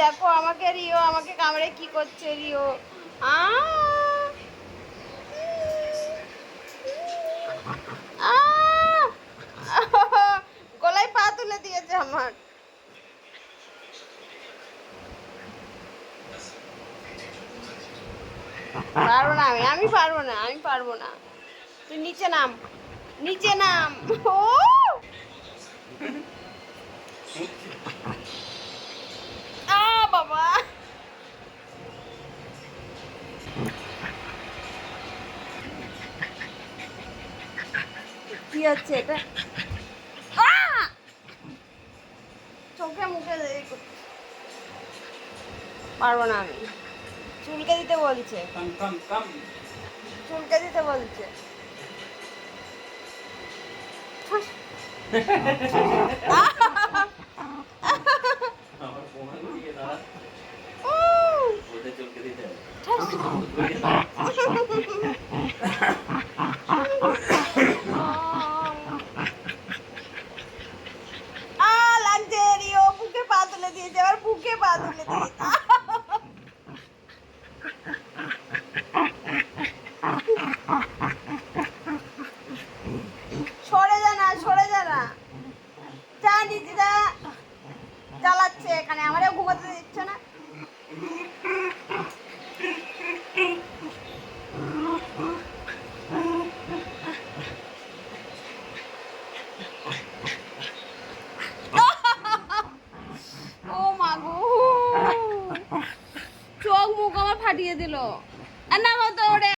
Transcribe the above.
দেখো আমাকে রিও, আমাকে কামড়ে কি করছে রিও? আ! গলায় পা তুলে দিয়েছে আমার। পারব না আমি আমি পারব না, আমি পারব না। তুই নিচে নাম নিচে নাম। ও আ বাবা কি হচ্ছে এটা? চোখে মুখে পারব না আমি। চুলকে দিতে বলছে. চুলকে দিতে বলছে। চলকে দিতে হবে। আ লাগছে রিও বুকে পা তুলে দিয়েছে আবার বুকে পা তুলে দিয়েছে সরে জানা সরে জানা যা। চালাচ্ছে এখানে আমারও ঘুমাতে দিচ্ছে না। চোখ মুখ আমার ফাটিয়ে দিল। না তো ওরে।